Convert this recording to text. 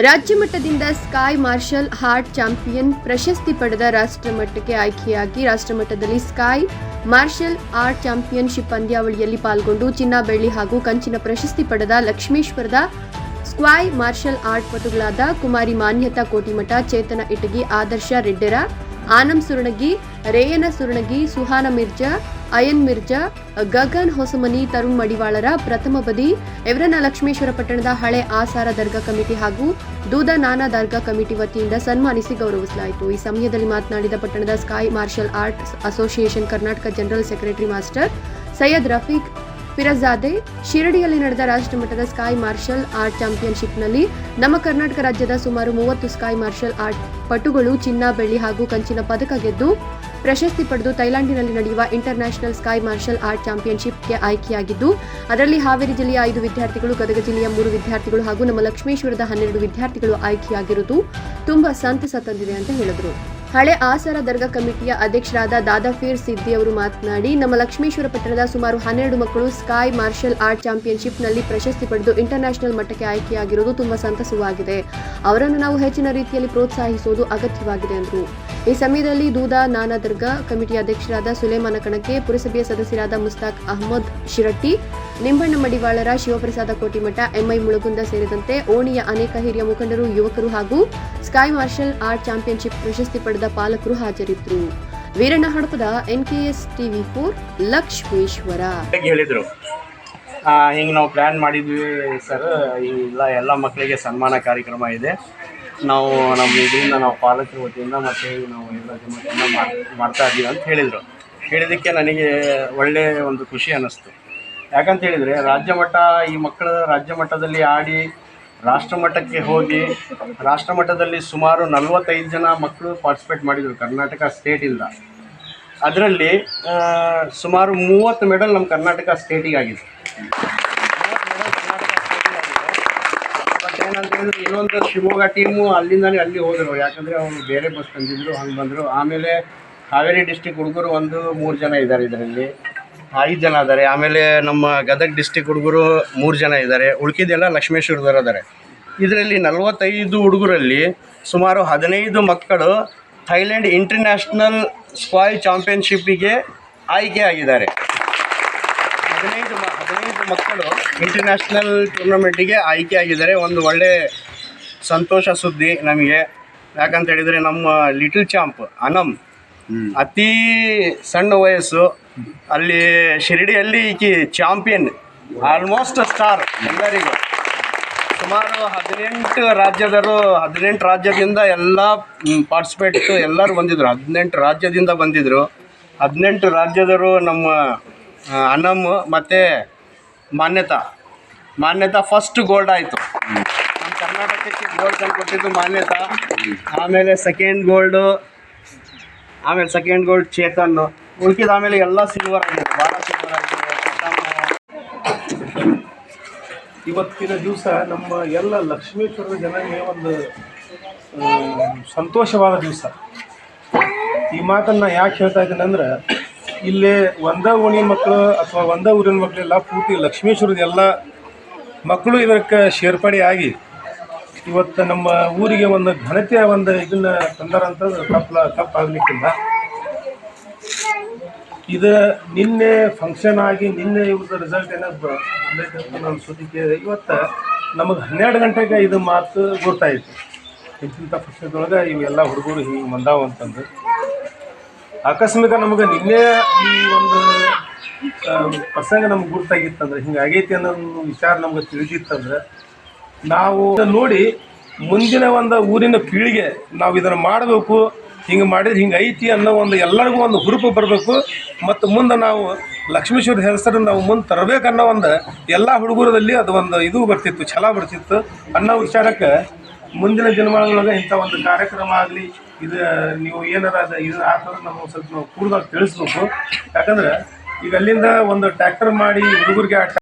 ರಾಜ್ಯ ಮಟ್ಟದಿಂದ sky marshal heart champion ಪ್ರಶಸ್ತಿ ಪಡೆದ ರಾಷ್ಟ್ರಮಟ್ಟಕ್ಕೆ ಆಯ್ಕೆಯಾಗಿ ರಾಷ್ಟ್ರಮಟ್ಟದಲ್ಲಿ ಸ್ಕೈ ಮಾರ್ಷಲ್ ಆರ್ಟ್ ಚಾಂಪಿಯನ್ಶಿಪ್ ಪಂದ್ಯಾವಳಿಯಲ್ಲಿ ಪಾಲ್ಗೊಂಡು ಚಿನ್ನ ಬೆಳ್ಳಿ ಹಾಗೂ ಕಂಚಿನ ಪ್ರಶಸ್ತಿ ಪಡೆದ ಲಕ್ಷ್ಮೇಶ್ವರದ ಸ್ಕ್ವಾಯ್ ಮಾರ್ಷಲ್ ಆರ್ಟ್ ಪಟುಗಳಾದ ಕುಮಾರಿ ಮಾನ್ಯತಾ ಕೋಟಿಮಠ ಚೇತನ ಇಟಗಿ ಆದರ್ಶ ರೆಡ್ಡೆರ ಆನಂ ಸುರಣಗಿ, ರೇಯನ ಸುರಣಗಿ, ಸುಹಾನ ಮಿರ್ಜಾ, ಅಯನ್ ಮಿರ್ಜಾ, ಗಗನ್ ಹೊಸಮನಿ, ತರುಣ್ ಮಡಿವಾಳರ ಪ್ರಥಮ ಬದಿ, ಎವರನ ಲಕ್ಷ್ಮೇಶ್ವರ ಪಟ್ಟಣದ ಹಳೆ ಆಸಾರ ದರ್ಗಾ ಕಮಿಟಿ ಹಾಗೂ ದೂದ ನಾನಾ ದರ್ಗಾ ಕಮಿಟಿ ವತಿಯಿಂದ ಸನ್ಮಾನಿಸಿ ಗೌರವಿಸಲಾಯಿತು. ಈ ಸಮಯದಲ್ಲಿ ಮಾತನಾಡಿದ ಪಟ್ಟಣದ sky martial arts association Karnataka general secretary master Syed Rafiq Firjade, ಶಿರಡಿಯಲ್ಲಿ ನಡೆದ ರಾಷ್ಟ್ರಮಟ್ಟದ ಸ್ಕೈ ಮಾರ್ಷಲ್ ಆರ್ಟ್ ಚಾಂಪಿಯನ್ಶಿಪ್ನಲ್ಲಿ ನಮ್ಮ ಕರ್ನಾಟಕ ರಾಜ್ಯದ ಸುಮಾರು ಮೂವತ್ತು ಸ್ಕೈ ಮಾರ್ಷಲ್ ಆರ್ಟ್ ಪಟುಗಳು ಚಿನ್ನ, ಬೆಳ್ಳಿ ಹಾಗೂ ಕಂಚಿನ ಪದಕ ಗೆದ್ದು ಪ್ರಶಸ್ತಿ ಪಡೆದು ಥೈಲ್ಯಾಂಡಿನಲ್ಲಿ ನಡೆಯುವ international sky martial art ಚಾಂಪಿಯನ್ಶಿಪ್ಗೆ ಆಯ್ಕೆಯಾಗಿದ್ದು, ಅದರಲ್ಲಿ ಹಾವೇರಿ ಜಿಲ್ಲೆಯ ಐದು ವಿದ್ಯಾರ್ಥಿಗಳು, ಗದಗ ಜಿಲ್ಲೆಯ ಮೂರು ವಿದ್ಯಾರ್ಥಿಗಳು ಹಾಗೂ ನಮ್ಮ ಲಕ್ಷ್ಮೇಶ್ವರದ ಹನ್ನೆರಡು ವಿದ್ಯಾರ್ಥಿಗಳು ಆಯ್ಕೆಯಾಗಿರುವುದು ತುಂಬಾ ಸಂತಸ ತಂದಿದೆ ಅಂತ ಹೇಳಿದರು. ಹಳೆ ಆಸರ ದರ್ಗಾ ಕಮಿಟಿಯ ಅಧ್ಯಕ್ಷರಾದ ದಾದಾಫೀರ್ ಸಿದ್ದಿ ಅವರು ಮಾತನಾಡಿ, ನಮ್ಮ ಲಕ್ಷ್ಮೇಶ್ವರ ಪಟ್ಟಣದ ಸುಮಾರು ಹನ್ನೆರಡು ಮಕ್ಕಳು ಸ್ಕೈ ಮಾರ್ಷಲ್ ಆರ್ಟ್ ಚಾಂಪಿಯನ್ಶಿಪ್ನಲ್ಲಿ ಪ್ರಶಸ್ತಿ ಪಡೆದು ಇಂಟರ್ನ್ಯಾಷನಲ್ ಮಟ್ಟಕ್ಕೆ ಆಯ್ಕೆಯಾಗಿರುವುದು ತುಂಬಾ ಸಂತಸವಾಗಿದೆ. ಅವರನ್ನು ನಾವು ಹೆಚ್ಚಿನ ರೀತಿಯಲ್ಲಿ ಪ್ರೋತ್ಸಾಹಿಸುವುದು ಅಗತ್ಯವಾಗಿದೆ ಎಂದರು ಈ ಸಮಯದಲ್ಲಿ ದೂದಾ, ನಾನಾ ದರ್ಗಾ ಕಮಿಟಿ ಅಧ್ಯಕ್ಷರಾದ ಸುಲೇಮಾನ ಕಣಕ್ಕೆ ಪುರಸಭೆಯ ಸದಸ್ಯರಾದ ಮುಸ್ತಾಕ್ ಅಹಮದ್ ಶಿರಟ್ಟಿ, ನಿಂಬಣ್ಣ ಮಡಿವಾಳರ ಶಿವಪ್ರಸಾದ ಕೋಟಿಮಠ ಎಂಐ ಮುಳುಗುಂದ ಸೇರಿದಂತೆ ಓಣಿಯ ಅನೇಕ ಹಿರಿಯ ಮುಖಂಡರು, ಯುವಕರು ಹಾಗೂ ಸ್ಕೈ ಮಾರ್ಷಲ್ ಆರ್ಟ್ ಚಾಂಪಿಯನ್ಶಿಪ್ ಪ್ರಶಸ್ತಿ ಪಡೆದ ಪಾಲಕರು ಹಾಜರಿದ್ದರು. Veeranna Hadapada NKS TV four, Lakshmeshwar. ಹೇಳಿದ್ರು. ಹಿಂಗೆ ನಾವು ಪ್ಲ್ಯಾನ್ ಮಾಡಿದ್ವಿ ಸರ್ ಇಲ್ಲ ಎಲ್ಲ ಮಕ್ಕಳಿಗೆ ಸನ್ಮಾನ ಕಾರ್ಯಕ್ರಮ ಇದೆ. ನಾವು ನಮ್ಮ ಇದರಿಂದ ನಾವು ಪಾಲಕರ ವತಿಯಿಂದ ಮತ್ತು ನಾವು ಎಲ್ಲ ಜಮಾತಿಯಿಂದ ಮಾಡ್- ಮಾಡ್ತಾ ಇದ್ದೀವಿ ಅಂತ ಹೇಳಿದರು. ಹೇಳಿದ್ದಕ್ಕೆ ನನಗೆ ಒಳ್ಳೆಯ ಒಂದು ಖುಷಿ ಅನ್ನಿಸ್ತು. ಯಾಕಂತ ಹೇಳಿದರೆ ರಾಜ್ಯ ಮಟ್ಟ, ಈ ಮಕ್ಕಳು ರಾಜ್ಯ ಮಟ್ಟದಲ್ಲಿ ಆಡಿ ರಾಷ್ಟ್ರ ಮಟ್ಟಕ್ಕೆ ಹೋಗಿ ರಾಷ್ಟ್ರ ಮಟ್ಟದಲ್ಲಿ ಸುಮಾರು ನಲವತ್ತೈದು ಜನ ಮಕ್ಕಳು ಪಾರ್ಟಿಸಿಪೇಟ್ ಮಾಡಿದರು ಕರ್ನಾಟಕ ಸ್ಟೇಟಿಂದ ಅದರಲ್ಲಿ ಸುಮಾರು ಮೂವತ್ತು ಮೆಡಲ್ ನಮ್ಮ ಕರ್ನಾಟಕ ಸ್ಟೇಟಿಗೆ ಬಟ್ ಇನ್ನೊಂದು ಶಿವಮೊಗ್ಗ ಟೀಮು ಅಲ್ಲಿಂದಲೇ ಅಲ್ಲಿ ಹೋದರು. ಯಾಕಂದರೆ ಅವರು ಬೇರೆ ಬಸ್ ತಂದಿದ್ರು, ಹಂಗೆ ಬಂದರು. ಆಮೇಲೆ ಹಾವೇರಿ ಡಿಸ್ಟಿಕ್ ಹುಡುಗರು ಒಂದು ಮೂರು ಜನ ಇದ್ದಾರೆ ಇದರಲ್ಲಿ. ಐದು ಜನ ಇದ್ದಾರೆ ಆಮೇಲೆ ನಮ್ಮ ಗದಗ ಡಿಸ್ಟಿಕ್ ಹುಡುಗರು ಮೂರು ಜನ ಇದ್ದಾರೆ ಉಳ್ಕಿದೆಲ್ಲ ಲಕ್ಷ್ಮೇಶ್ವರದವರು ಇದ್ದಾರೆ ಇದರಲ್ಲಿ ನಲವತ್ತೈದು ಹುಡುಗರಲ್ಲಿ ಸುಮಾರು ಹದಿನೈದು ಮಕ್ಕಳು ಥೈಲ್ಯಾಂಡ್ ಇಂಟರ್ನ್ಯಾಷನಲ್ ಸ್ಕ್ವಾಯ್ ಚಾಂಪಿಯನ್ಶಿಪ್ಪಿಗೆ ಆಯ್ಕೆ ಆಗಿದ್ದಾರೆ. ಹದಿನೈದು ಹದಿನೈದು ಮಕ್ಕಳು ಇಂಟರ್ನ್ಯಾಷನಲ್ ಟೂರ್ನಮೆಂಟಿಗೆ ಆಯ್ಕೆ ಆಗಿದ್ದಾರೆ. ಒಂದು ಒಳ್ಳೆ ಸಂತೋಷ ಸುದ್ದಿ ನಮಗೆ. ಯಾಕಂತ ಹೇಳಿದರೆ ನಮ್ಮ ಲಿಟಲ್ ಚಾಂಪ್ ಅನಮ್ ಅತಿ ಸಣ್ಣ ವಯಸ್ಸು. ಅಲ್ಲಿ ಶಿರಡಿಯಲ್ಲಿ ಈಕಿ ಚಾಂಪಿಯನ್ ಆಲ್ಮೋಸ್ಟ್ ಸ್ಟಾರ್ ಎಲ್ಲರಿಗೂ. ಸುಮಾರು ಹದಿನೆಂಟು ರಾಜ್ಯದರು ಹದಿನೆಂಟು ರಾಜ್ಯದಿಂದ ಎಲ್ಲ ಪಾರ್ಟಿಸಿಪೇಟ್ ಎಲ್ಲರೂ ಬಂದಿದ್ದರು ಹದಿನೆಂಟು ರಾಜ್ಯದಿಂದ ಬಂದಿದ್ದರು ಹದಿನೆಂಟು ರಾಜ್ಯದರು ನಮ್ಮ ಅನಮ್ ಮತ್ತು ಮಾನ್ಯತಾ. ಮಾನ್ಯತಾ ಫಸ್ಟ್ ಗೋಲ್ಡ್ ಆಯಿತು. ನಮ್ಮ ಕರ್ನಾಟಕಕ್ಕೆ ಗೋಲ್ಡ್ ತಂದು ಕೊಟ್ಟಿದ್ದು ಮಾನ್ಯತಾ. ಆಮೇಲೆ ಸೆಕೆಂಡ್ ಗೋಲ್ಡು ಆಮೇಲೆ ಸೆಕೆಂಡ್ ಗೋಲ್ಡ್ ಚೇತನ್. ಉಳ್ಕಿದ ಆಮೇಲೆ ಎಲ್ಲ ಸಿಲ್ವರ್ ಆಗಿದೆ. ಭಾಳ ಸಿಲ್ವರ್ ಆಗಿದೆ. ಇವತ್ತಿನ ದಿವಸ ನಮ್ಮ ಎಲ್ಲ ಲಕ್ಷ್ಮೇಶ್ವರದ ಜನರಿಗೆ ಒಂದು ಸಂತೋಷವಾದ ದಿವಸ. ಈ ಮಾತನ್ನು ಯಾಕೆ ಹೇಳ್ತಾ ಇದ್ದೀನಿ ಅಂದ್ರೆ ಇಲ್ಲಿ ಒಂದ ಓಣಿ ಮಕ್ಕಳು ಅಥವಾ ಒಂದ ಊರಿನ ಮಕ್ಕಳೆಲ್ಲ ಪೂರ್ತಿ ಲಕ್ಷ್ಮೇಶ್ವರದ ಎಲ್ಲ ಮಕ್ಕಳು ಇದಕ್ಕೆ ಸೇರ್ಪಡೆ ಆಗಿ ಇವತ್ತು ನಮ್ಮ ಊರಿಗೆ ಒಂದು ಘನತೆಯ ಒಂದು ಇದನ್ನ ತಂದಾರಂತಂದ್ರೆ ತಪ್ಪಲ ತಪ್ಪಾಗಲಿಕ್ಕಿಲ್ಲ. ಇದು ನಿನ್ನೆ ಫಂಕ್ಷನ್ ಆಗಿ ನಿನ್ನೆ ಇವ್ರದ್ದು ರಿಸಲ್ಟ್ ಏನೋ ನನ್ನ ಸುದ್ದಿ ಕೇಳಿದೆ. ಇವತ್ತು ನಮಗೆ ಹನ್ನೆರಡು ಗಂಟೆಗೆ ಇದು ಮಾತು ಗೊತ್ತಾಯಿತು. ಇಂತಿಂಥ ಪಕ್ಷದೊಳಗೆ ಇವೆಲ್ಲ ಹುಡುಗರು ಹಿಂಗೆ ಬಂದಾವ ಅಂತಂದು ಆಕಸ್ಮಿಕ ನಮಗೆ ನಿನ್ನೆ ಈ ಒಂದು ಪ್ರಸಂಗ ನಮ್ಗೆ ಗುರ್ತಾಗಿತ್ತಂದ್ರೆ, ಹಿಂಗೆ ಆಗೈತಿ ಅನ್ನೋ ಒಂದು ವಿಚಾರ ನಮ್ಗೆ ತಿಳಿದಿತ್ತಂದ್ರೆ, ನಾವು ನೋಡಿ ಮುಂದಿನ ಒಂದು ಊರಿನ ಪೀಳಿಗೆ ನಾವು ಇದನ್ನು ಮಾಡಬೇಕು, ಹಿಂಗೆ ಮಾಡಿದ್ರೆ ಹಿಂಗೆ ಐತಿ ಅನ್ನೋ ಒಂದು ಎಲ್ಲರಿಗೂ ಒಂದು ಹುರುಪು ಬರಬೇಕು, ಮತ್ತು ಮುಂದೆ ನಾವು ಲಕ್ಷ್ಮೇಶ್ವರ ಹೆಸರನ್ನು ನಾವು ಮುಂದೆ ತರಬೇಕನ್ನೋ ಒಂದು ಎಲ್ಲ ಹುಡುಗರಲ್ಲಿ ಅದು ಒಂದು ಇದು ಬರ್ತಿತ್ತು, ಛಲ ಬರ್ತಿತ್ತು ಅನ್ನೋ ವಿಚಾರಕ್ಕೆ ಮುಂದಿನ ದಿನಮಾನದೊಳಗೆ ಇಂಥ ಒಂದು ಕಾರ್ಯಕ್ರಮ ಆಗಲಿ, ಇದು ನೀವು ಏನಾರ ಅದು, ಇದು ಆಗ್ತದೆ ನಾವು ಸ್ವಲ್ಪ ನಾವು ಕೂಡ್ದಾಗ ತಿಳಿಸ್ಬೇಕು. ಯಾಕಂದ್ರೆ ಈಗ ಅಲ್ಲಿಂದ ಒಂದು ಟ್ರ್ಯಾಕ್ಟರ್ ಮಾಡಿ ಹುಡುಗರಿಗೆ ಆ